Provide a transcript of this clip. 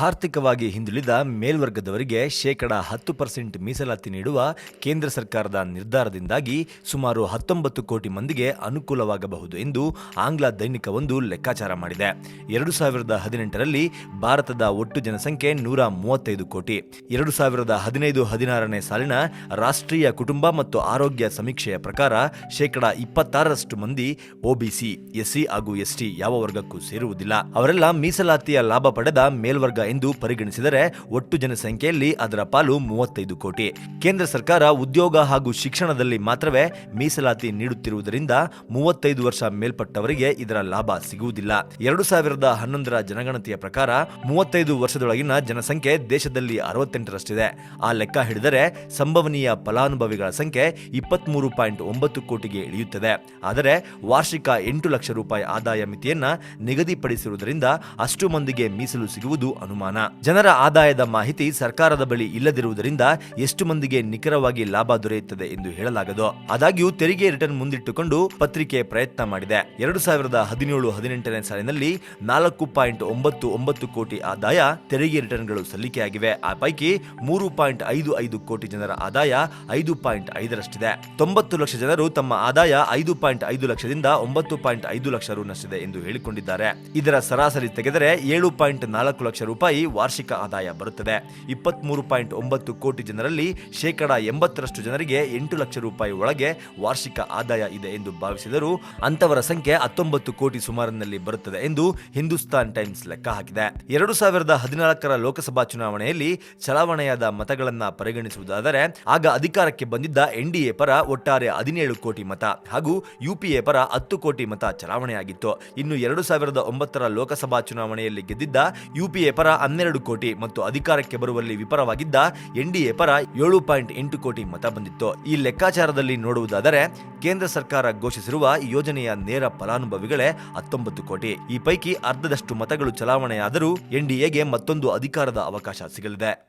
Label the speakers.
Speaker 1: ಆರ್ಥಿಕವಾಗಿ ಹಿಂದುಳಿದ ಮೇಲ್ವರ್ಗದವರಿಗೆ ಶೇಕಡ ಹತ್ತು ಪರ್ಸೆಂಟ್ ಮೀಸಲಾತಿ ನೀಡುವ ಕೇಂದ್ರ ಸರ್ಕಾರದ ನಿರ್ಧಾರದಿಂದಾಗಿ ಸುಮಾರು ಹತ್ತೊಂಬತ್ತು ಕೋಟಿ ಮಂದಿಗೆ ಅನುಕೂಲವಾಗಬಹುದು ಎಂದು ಆಂಗ್ಲ ದೈನಿಕವೊಂದು ಲೆಕ್ಕಾಚಾರ ಮಾಡಿದೆ. ಎರಡು ಸಾವಿರದ ಹದಿನೆಂಟರಲ್ಲಿ ಭಾರತದ ಒಟ್ಟು ಜನಸಂಖ್ಯೆ ನೂರ ಮೂವತ್ತೈದು ಕೋಟಿ. ಎರಡು ಸಾವಿರದ ಹದಿನೈದು ಹದಿನಾರನೇ ಸಾಲಿನ ರಾಷ್ಟ್ರೀಯ ಕುಟುಂಬ ಮತ್ತು ಆರೋಗ್ಯ ಸಮೀಕ್ಷೆಯ ಪ್ರಕಾರ ಶೇಕಡ ಇಪ್ಪತ್ತಾರರಷ್ಟು ಮಂದಿ ಒಬಿಸಿ ಎಸ್ಸಿ ಹಾಗೂ ಎಸ್ಟಿ ಯಾವ ವರ್ಗಕ್ಕೂ ಸೇರುವುದಿಲ್ಲ. ಅವರೆಲ್ಲ ಮೀಸಲಾತಿಯ ಲಾಭ ಪಡೆದ ಮೇಲ್ವರ್ಗ ಎಂದು ಪರಿಗಣಿಸಿದರೆ ಒಟ್ಟು ಜನಸಂಖ್ಯೆಯಲ್ಲಿ ಅದರ ಪಾಲು ಮೂವತ್ತೈದು ಕೋಟಿ. ಕೇಂದ್ರ ಸರ್ಕಾರ ಉದ್ಯೋಗ ಹಾಗೂ ಶಿಕ್ಷಣದಲ್ಲಿ ಮಾತ್ರವೇ ಮೀಸಲಾತಿ ನೀಡುತ್ತಿರುವುದರಿಂದ ಮೂವತ್ತೈದು ವರ್ಷ ಮೇಲ್ಪಟ್ಟವರಿಗೆ ಇದರ ಲಾಭ ಸಿಗುವುದಿಲ್ಲ. ಎರಡು ಸಾವಿರದ ಹನ್ನೊಂದರ ಜನಗಣತಿಯ ಪ್ರಕಾರ ಮೂವತ್ತೈದು ವರ್ಷದೊಳಗಿನ ಜನಸಂಖ್ಯೆ ದೇಶದಲ್ಲಿ ಅರವತ್ತೆಂಟರಷ್ಟಿದೆ. ಆ ಲೆಕ್ಕ ಹಿಡಿದರೆ ಸಂಭವನೀಯ ಫಲಾನುಭವಿಗಳ ಸಂಖ್ಯೆ ಇಪ್ಪತ್ಮೂರು ಪಾಯಿಂಟ್ ಒಂಬತ್ತು ಕೋಟಿಗೆ ಇಳಿಯುತ್ತದೆ. ಆದರೆ ವಾರ್ಷಿಕ ಎಂಟು ಲಕ್ಷ ರೂಪಾಯಿ ಆದಾಯ ಮಿತಿಯನ್ನ ನಿಗದಿಪಡಿಸಿರುವುದರಿಂದ ಅಷ್ಟು ಮಂದಿಗೆ ಮೀಸಲು ಸಿಗುವುದು ಅನುಮಾನ. ಜನರ ಆದಾಯದ ಮಾಹಿತಿ ಸರ್ಕಾರದ ಬಳಿ ಇಲ್ಲದಿರುವುದರಿಂದ ಎಷ್ಟು ಮಂದಿಗೆ ನಿಖರವಾಗಿ ಲಾಭ ದೊರೆಯುತ್ತದೆ ಎಂದು ಹೇಳಲಾಗದು. ಆದಾಗ್ಯೂ ತೆರಿಗೆ ರಿಟರ್ನ್ ಮುಂದಿಟ್ಟುಕೊಂಡು ಪತ್ರಿಕೆ ಪ್ರಯತ್ನ ಮಾಡಿದೆ. ಎರಡು ಸಾವಿರದ ಹದಿನೇಳು, ಹದಿನೆಂಟನೇ ಸಾಲಿನಲ್ಲಿ ನಾಲ್ಕು ಪಾಯಿಂಟ್ ಒಂಬತ್ತು ಒಂಬತ್ತು ಕೋಟಿ ಆದಾಯ ತೆರಿಗೆ ರಿಟರ್ನ್ಗಳು ಸಲ್ಲಿಕೆಯಾಗಿವೆ. ಆ ಪೈಕಿ ಮೂರು ಪಾಯಿಂಟ್ ಐದು ಐದು ಕೋಟಿ ಜನರ ಆದಾಯ ಐದು ಪಾಯಿಂಟ್ ಐದರಷ್ಟಿದೆ. ತೊಂಬತ್ತು ಲಕ್ಷ ಜನರು ತಮ್ಮ ಆದಾಯ ಐದು ಪಾಯಿಂಟ್ ಐದು ಲಕ್ಷದಿಂದ ಒಂಬತ್ತು ಪಾಯಿಂಟ್ ಐದು ಲಕ್ಷ ರುನಷ್ಟಿದೆ ಎಂದು ಹೇಳಿಕೊಂಡಿದ್ದಾರೆ. ಇದರ ಸರಾಸರಿ ತೆಗೆದರೆ ಏಳು ಪಾಯಿಂಟ್ ನಾಲ್ಕು ಲಕ್ಷ ರೂಪಾಯಿ ವಾರ್ಷಿಕ ಆದಾಯ ಬರುತ್ತದೆ. ಇಪ್ಪತ್ಮೂರು ಪಾಯಿಂಟ್ ಒಂಬತ್ತು ಕೋಟಿ ಜನರಲ್ಲಿ ಶೇಕಡ ಎಂಬತ್ತರಷ್ಟು ಜನರಿಗೆ ಎಂಟು ಲಕ್ಷ ರೂಪಾಯಿ ಒಳಗೆ ವಾರ್ಷಿಕ ಆದಾಯ ಇದೆ ಎಂದು ಭಾವಿಸಿದರು ಅಂತವರ ಸಂಖ್ಯೆ ಹತ್ತೊಂಬತ್ತು ಕೋಟಿ ಸುಮಾರಿನಲ್ಲಿ ಬರುತ್ತದೆ ಎಂದು ಹಿಂದೂಸ್ತಾನ್ ಟೈಮ್ಸ್ ಲೆಕ್ಕ ಹಾಕಿದೆ. ಎರಡು ಸಾವಿರದ ಹದಿನಾಲ್ಕರ ಲೋಕಸಭಾ ಚುನಾವಣೆಯಲ್ಲಿ ಚಲಾವಣೆಯಾದ ಮತಗಳನ್ನ ಪರಿಗಣಿಸುವುದಾದರೆ ಆಗ ಅಧಿಕಾರಕ್ಕೆ ಬಂದಿದ್ದ ಎನ್ಡಿಎ ಪರ ಒಟ್ಟಾರೆ ಹದಿನೇಳು ಕೋಟಿ ಮತ ಹಾಗೂ ಯುಪಿಎ ಪರ ಹತ್ತು ಕೋಟಿ ಮತ ಚಲಾವಣೆಯಾಗಿತ್ತು. ಇನ್ನು ಎರಡು ಸಾವಿರದ ಒಂಬತ್ತರ ಲೋಕಸಭಾ ಚುನಾವಣೆಯಲ್ಲಿ ಗೆದ್ದಿದ್ದ ಯುಪಿಎ ಪರ ಹನ್ನೆರಡು ಕೋಟಿ ಮತ್ತು ಅಧಿಕಾರಕ್ಕೆ ಬರುವಲ್ಲಿ ವಿಫಲವಾಗಿದ್ದ ಎನ್ಡಿಎ ಪರ ಏಳು ಪಾಯಿಂಟ್ ಎಂಟು ಕೋಟಿ ಮತ ಬಂದಿತ್ತು. ಈ ಲೆಕ್ಕಾಚಾರದಲ್ಲಿ ನೋಡುವುದಾದರೆ, ಕೇಂದ್ರ ಸರ್ಕಾರ ಘೋಷಿಸಿರುವ ಯೋಜನೆಯ ನೇರ ಫಲಾನುಭವಿಗಳೇ ಹತ್ತೊಂಬತ್ತು ಕೋಟಿ. ಈ ಪೈಕಿ ಅರ್ಧದಷ್ಟು ಮತಗಳು ಚಲಾವಣೆಯಾದರೂ ಎನ್ಡಿಎಗೆ ಮತ್ತೊಂದು ಅಧಿಕಾರದ ಅವಕಾಶ ಸಿಗಲಿದೆ.